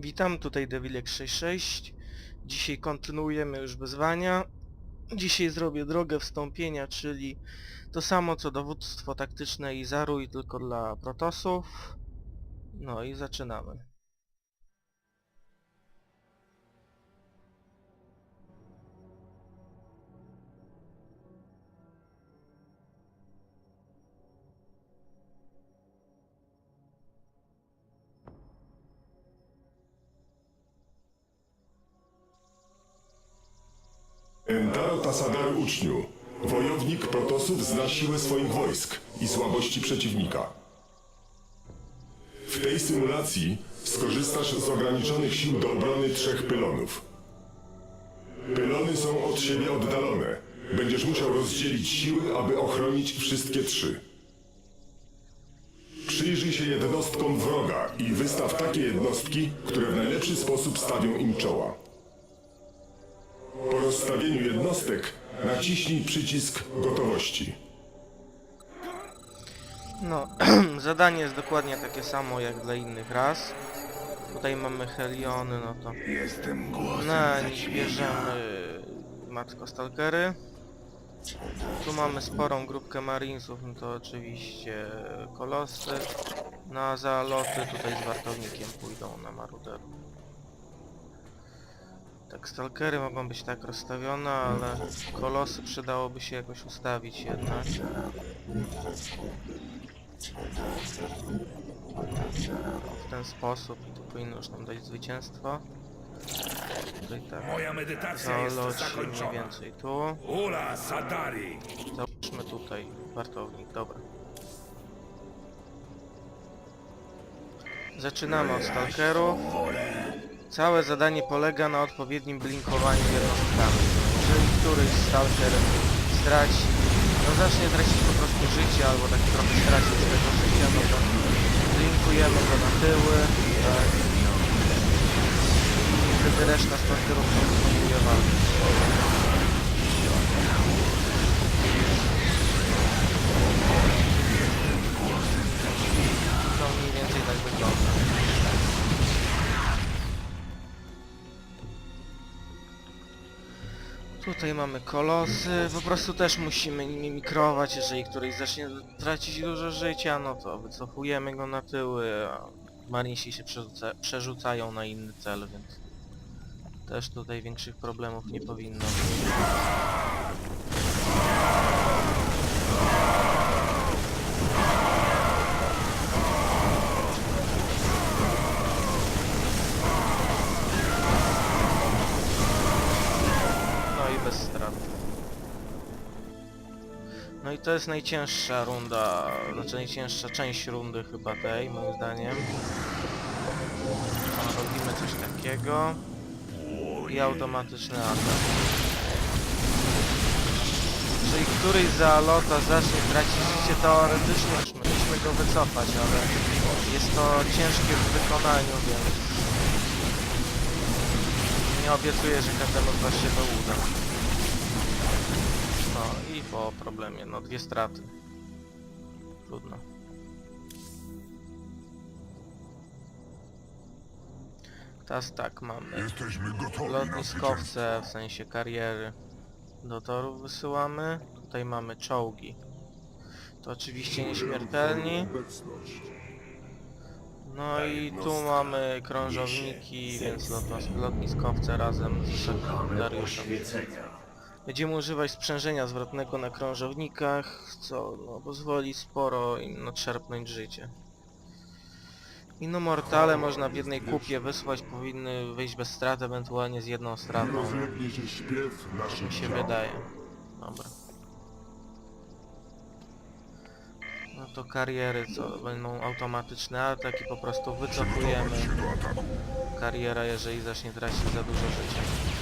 Witam, tutaj Devilek66. Dzisiaj kontynuujemy już wyzwania. Dzisiaj zrobię drogę wstąpienia, czyli to samo co dowództwo taktyczne i zarój, tylko dla protosów. No i zaczynamy. Endaro Tasadar uczniu. Wojownik protosów zna siłę swoich wojsk i słabości przeciwnika. W tej symulacji skorzystasz z ograniczonych sił do obrony trzech pylonów. Pylony są od siebie oddalone. Będziesz musiał rozdzielić siły, aby ochronić wszystkie trzy. Przyjrzyj się jednostkom wroga i wystaw takie jednostki, które w najlepszy sposób stawią im czoła. Po rozstawieniu jednostek naciśnij przycisk gotowości. No, zadanie jest dokładnie takie samo jak dla innych ras. Tutaj mamy Heliony, no to Jestem głosem na nich bierzemy Matko Stalkery. Tu mamy sporą grupkę Marinesów, no to oczywiście Kolosy. Na zaloty tutaj z Wartownikiem pójdą na Maruderów. Tak, Stalkery mogą być tak rozstawione, ale Kolosy przydałoby się jakoś ustawić jednak. W ten sposób i to powinno już nam dać zwycięstwo. Tutaj tak. Moja medytacja jest Zaloci mniej zakończona. więcej tu. Ula Sadari! Załóżmy tutaj wartownik, dobra. Zaczynamy od stalkerów. Całe zadanie polega na odpowiednim blinkowaniu jednostkami. Jeżeli któryś stalker straci, no zacznie tracić po prostu życie, albo tak trochę straci z tego życia, no to blinkujemy go na tyły, tak. I wtedy reszta stalkerów kontynuuje walkę. Mamy kolosy, po prostu też musimy nimi mikrować, jeżeli któryś zacznie tracić dużo życia, no to wycofujemy go na tyły, a marinsi się przerzuca, przerzucają na inny cel, więc też tutaj większych problemów nie powinno być. No i to jest najcięższa runda, znaczy najcięższa część rundy chyba tej, moim zdaniem. Robimy coś takiego. I automatyczny atak. Jeżeli któryś z alota zacznie tracić życie, teoretycznie powinniśmy go wycofać, ale jest to ciężkie w wykonaniu, więc nie obiecuję, że każdemu z was się to uda. No i po problemie, no dwie straty. Trudno. Teraz tak, mamy Jesteśmy gotowi lotniskowce, w sensie kariery do torów wysyłamy. Tutaj mamy czołgi. To oczywiście nieśmiertelni. No i tu mamy krążowniki, więc lotniskowce razem z sekundariuszem. Będziemy używać sprzężenia zwrotnego na krążownikach, co no, pozwoli sporo im nadszarpnąć życie. I no mortale można w jednej kupie wysłać, powinny wyjść bez strat, ewentualnie z jedną stratą, Rozlegnie się śpiew naszych mi się ciał. wydaje. Dobra. No to kariery co będą automatyczne ataki, po prostu wycofujemy kariera, jeżeli zacznie tracić za dużo życia.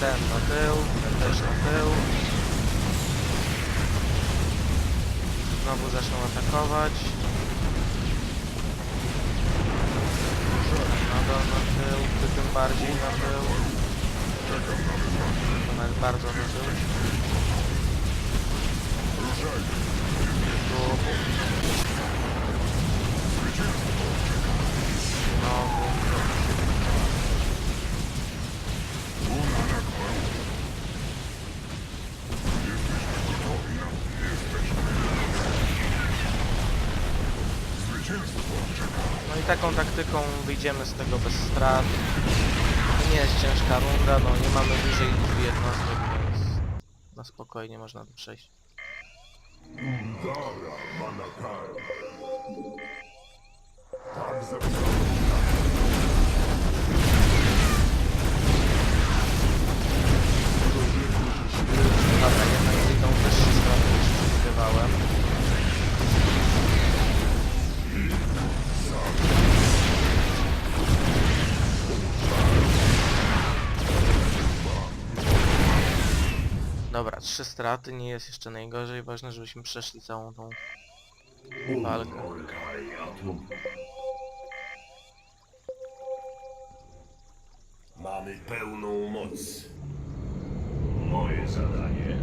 Ten na tył, ten też na tył. Znowu zaczną atakować. Nadal na tył, ty tym bardziej na tył. To nawet bardzo na tył. Tu. Taką taktyką wyjdziemy z tego bez strat. Nie jest ciężka runda, no nie mamy dużej liczby jednostek, więc na spokojnie można to przejść. Dobra, Dobra, trzy straty, nie jest jeszcze najgorzej. Ważne, żebyśmy przeszli całą tą walkę. Mamy pełną moc. Moje zadanie.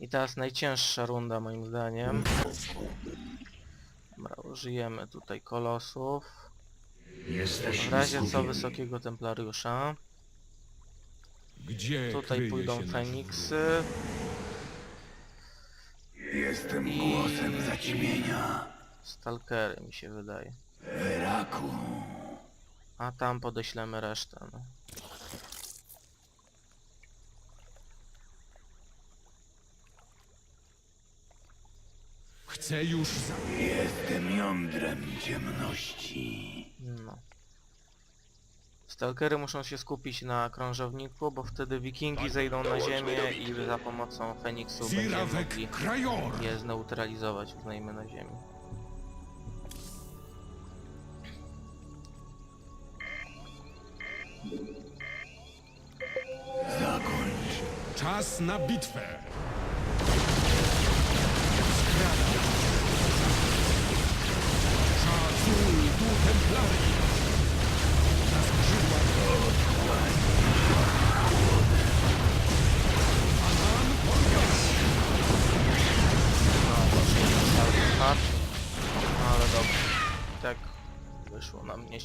I teraz najcięższa runda moim zdaniem. Dobra, użyjemy tutaj kolosów. W razie co wysokiego templariusza. Gdzie Tutaj kryje pójdą się nasz Feniksy. Jestem głosem zaćmienia. Stalkery mi się wydaje. Wyraku. A tam podeślemy resztę. No. Chcę już za... Jestem jądrem ciemności. no. Stalkery muszą się skupić na krążowniku, bo wtedy wikingi zejdą na ziemię i za pomocą Feniksu będziemy Zirawek mogli Krajor! je zneutralizować, uznajmy na ziemi. Zakończ. Czas na bitwę!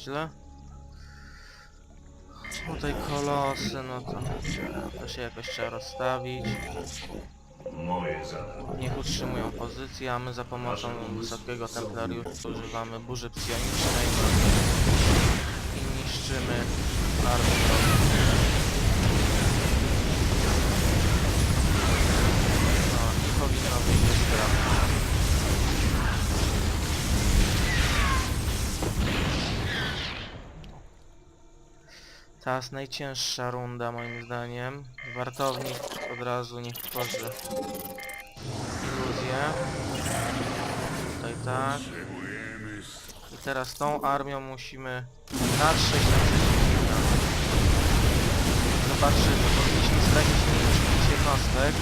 Nieźle. Tutaj kolosy, no to to się jakoś trzeba rozstawić. Niech utrzymują pozycję, a my za pomocą wysokiego templariusza używamy burzy psionicznej i niszczymy armię Teraz najcięższa runda moim zdaniem. Wartownik od razu niech tworzy iluzję. Tutaj tak. I teraz tą armią musimy natrzeć na przeciwnika. Zobaczymy, powinniśmy stracić mniej niż 5 jednostek.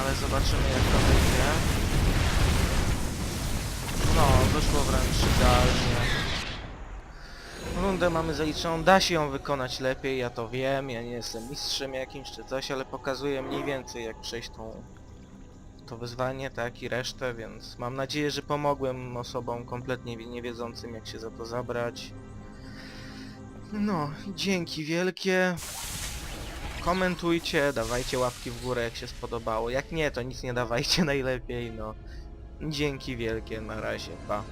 Ale zobaczymy jak to wyjdzie. No, wyszło wręcz idealnie. Rundę mamy zaliczoną, da się ją wykonać lepiej, ja to wiem, ja nie jestem mistrzem jakimś czy coś, ale pokazuję mniej więcej jak przejść tą, to wyzwanie, tak i resztę, więc mam nadzieję, że pomogłem osobom kompletnie wi- niewiedzącym jak się za to zabrać. No, dzięki wielkie. Komentujcie, dawajcie łapki w górę jak się spodobało, jak nie to nic nie dawajcie najlepiej, no. Dzięki wielkie, na razie, pa.